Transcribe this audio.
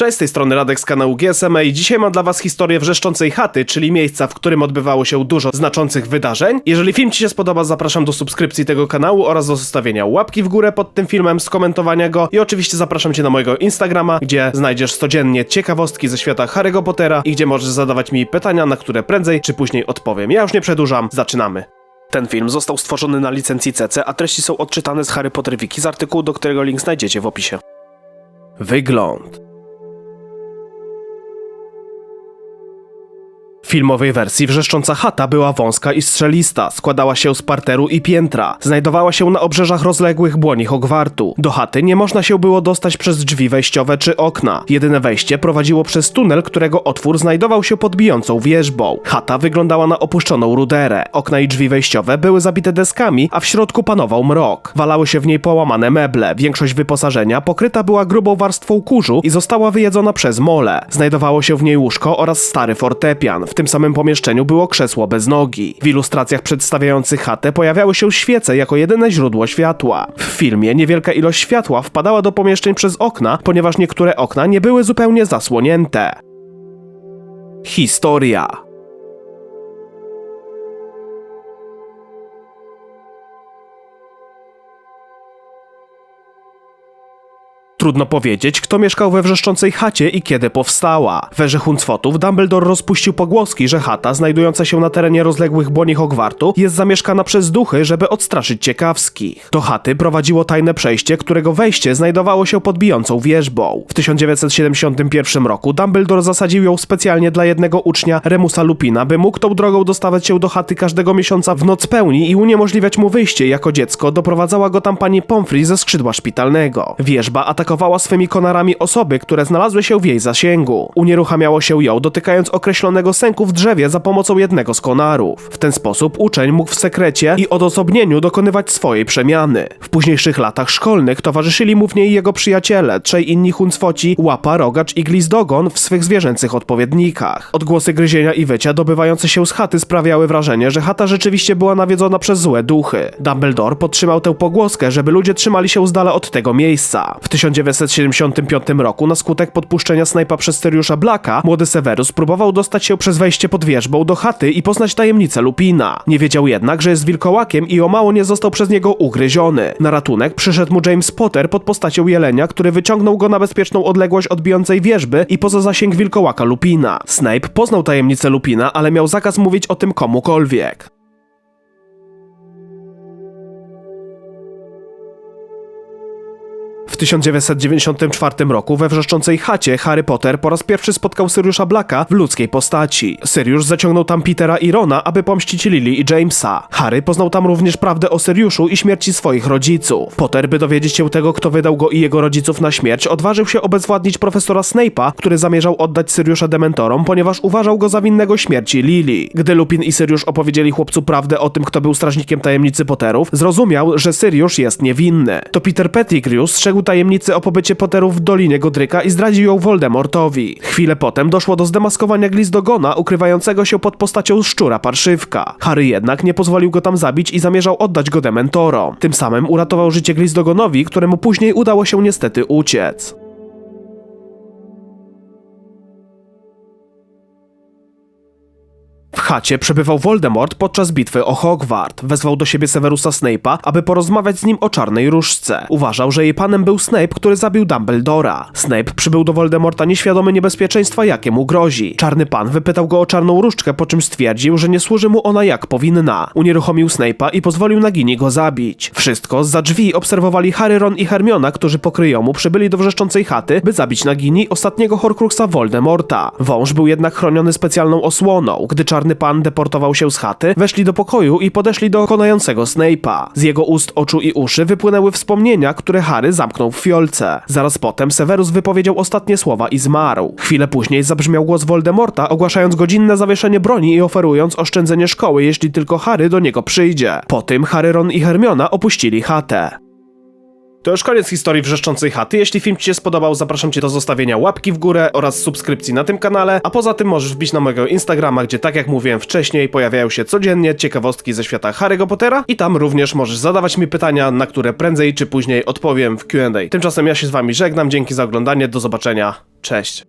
Cześć, z tej strony Radek z kanału GSMA i dzisiaj mam dla was historię wrzeszczącej chaty, czyli miejsca, w którym odbywało się dużo znaczących wydarzeń. Jeżeli film ci się spodoba, zapraszam do subskrypcji tego kanału oraz do zostawienia łapki w górę pod tym filmem, skomentowania go i oczywiście zapraszam cię na mojego Instagrama, gdzie znajdziesz codziennie ciekawostki ze świata Harry'ego Pottera i gdzie możesz zadawać mi pytania, na które prędzej czy później odpowiem. Ja już nie przedłużam, zaczynamy. Ten film został stworzony na licencji CC, a treści są odczytane z Harry Potter Wiki z artykułu, do którego link znajdziecie w opisie. Wygląd filmowej wersji wrzeszcząca chata była wąska i strzelista, składała się z parteru i piętra, znajdowała się na obrzeżach rozległych błoni Hogwartu. Do chaty nie można się było dostać przez drzwi wejściowe czy okna. Jedyne wejście prowadziło przez tunel, którego otwór znajdował się pod bijącą wieżbą. Chata wyglądała na opuszczoną ruderę. Okna i drzwi wejściowe były zabite deskami, a w środku panował mrok. Walały się w niej połamane meble. Większość wyposażenia pokryta była grubą warstwą kurzu i została wyjedzona przez mole. Znajdowało się w niej łóżko oraz stary fortepian. W tym samym pomieszczeniu było krzesło bez nogi. W ilustracjach przedstawiających chatę pojawiały się świece jako jedyne źródło światła. W filmie niewielka ilość światła wpadała do pomieszczeń przez okna, ponieważ niektóre okna nie były zupełnie zasłonięte. Historia Trudno powiedzieć, kto mieszkał we wrzeszczącej chacie i kiedy powstała. W erze Huncwotów Dumbledore rozpuścił pogłoski, że chata, znajdująca się na terenie rozległych błoni Hogwartu, jest zamieszkana przez duchy, żeby odstraszyć ciekawskich. Do chaty prowadziło tajne przejście, którego wejście znajdowało się pod bijącą wieżbą. W 1971 roku Dumbledore zasadził ją specjalnie dla jednego ucznia Remusa Lupina, by mógł tą drogą dostawać się do chaty każdego miesiąca w noc pełni i uniemożliwiać mu wyjście. Jako dziecko doprowadzała go tam pani Pomfrey ze skrzydła szpitalnego. Wieżba atakowała swymi konarami osoby, które znalazły się w jej zasięgu. Unieruchamiało się ją, dotykając określonego sęku w drzewie za pomocą jednego z konarów. W ten sposób uczeń mógł w sekrecie i odosobnieniu dokonywać swojej przemiany. W późniejszych latach szkolnych towarzyszyli mu w niej jego przyjaciele, trzej inni huncwoci, Łapa, Rogacz i Glizdogon w swych zwierzęcych odpowiednikach. Odgłosy gryzienia i wycia dobywające się z chaty sprawiały wrażenie, że chata rzeczywiście była nawiedzona przez złe duchy. Dumbledore podtrzymał tę pogłoskę, żeby ludzie trzymali się z dala od tego miejsca. W 1975 roku na skutek podpuszczenia snajpa przez Siriusza Blacka, młody Severus próbował dostać się przez wejście pod wieżbą do chaty i poznać tajemnicę Lupina. Nie wiedział jednak, że jest wilkołakiem i o mało nie został przez niego ugryziony. Na ratunek przyszedł mu James Potter pod postacią jelenia, który wyciągnął go na bezpieczną odległość od bijącej wieżby i poza zasięg wilkołaka Lupina. Snape poznał tajemnicę Lupina, ale miał zakaz mówić o tym komukolwiek. 1994 roku we wrzeszczącej chacie Harry Potter po raz pierwszy spotkał Siriusza Blacka w ludzkiej postaci. Sirius zaciągnął tam Petera i Rona, aby pomścić Lily i Jamesa. Harry poznał tam również prawdę o Siriuszu i śmierci swoich rodziców. Potter, by dowiedzieć się tego, kto wydał go i jego rodziców na śmierć, odważył się obezwładnić profesora Snape'a, który zamierzał oddać Siriusza Dementorom, ponieważ uważał go za winnego śmierci Lily. Gdy Lupin i Siriusz opowiedzieli chłopcu prawdę o tym, kto był strażnikiem tajemnicy Potterów, zrozumiał, że Siriusz jest niewinny. To Peter Pettigrew strzegł tajemnicy o pobycie Potterów w Dolinie Godryka i zdradził ją Voldemortowi. Chwilę potem doszło do zdemaskowania Glizdogona, ukrywającego się pod postacią szczura parszywka. Harry jednak nie pozwolił go tam zabić i zamierzał oddać go Dementorom. Tym samym uratował życie Glizdogonowi, któremu później udało się niestety uciec. Chacie przebywał Voldemort podczas bitwy o Hogwart. Wezwał do siebie Severusa Snape'a, aby porozmawiać z nim o czarnej różdżce. Uważał, że jej panem był Snape, który zabił Dumbledora. Snape przybył do Voldemorta nieświadomy niebezpieczeństwa, jakie mu grozi. Czarny pan wypytał go o czarną różdżkę, po czym stwierdził, że nie służy mu ona jak powinna. Unieruchomił Snape'a i pozwolił Nagini go zabić. Wszystko za drzwi obserwowali Harry, Ron i Hermiona, którzy po kryjomu przybyli do wrzeszczącej chaty, by zabić Nagini, ostatniego Horcruxa Voldemorta. Wąż był jednak chroniony specjalną osłoną. Gdy czarny pan deportował się z chaty, weszli do pokoju i podeszli do konającego Snape'a. Z jego ust, oczu i uszy wypłynęły wspomnienia, które Harry zamknął w fiolce. Zaraz potem Severus wypowiedział ostatnie słowa i zmarł. Chwilę później zabrzmiał głos Voldemorta, ogłaszając godzinne zawieszenie broni i oferując oszczędzenie szkoły, jeśli tylko Harry do niego przyjdzie. Po tym Harry, Ron i Hermiona opuścili chatę. To już koniec historii wrzeszczącej chaty. Jeśli film Ci się spodobał, zapraszam Cię do zostawienia łapki w górę oraz subskrypcji na tym kanale, a poza tym możesz wbić na mojego Instagrama, gdzie tak jak mówiłem wcześniej, pojawiają się codziennie ciekawostki ze świata Harry'ego Pottera i tam również możesz zadawać mi pytania, na które prędzej czy później odpowiem w Q&A. Tymczasem ja się z Wami żegnam, dzięki za oglądanie, do zobaczenia, cześć.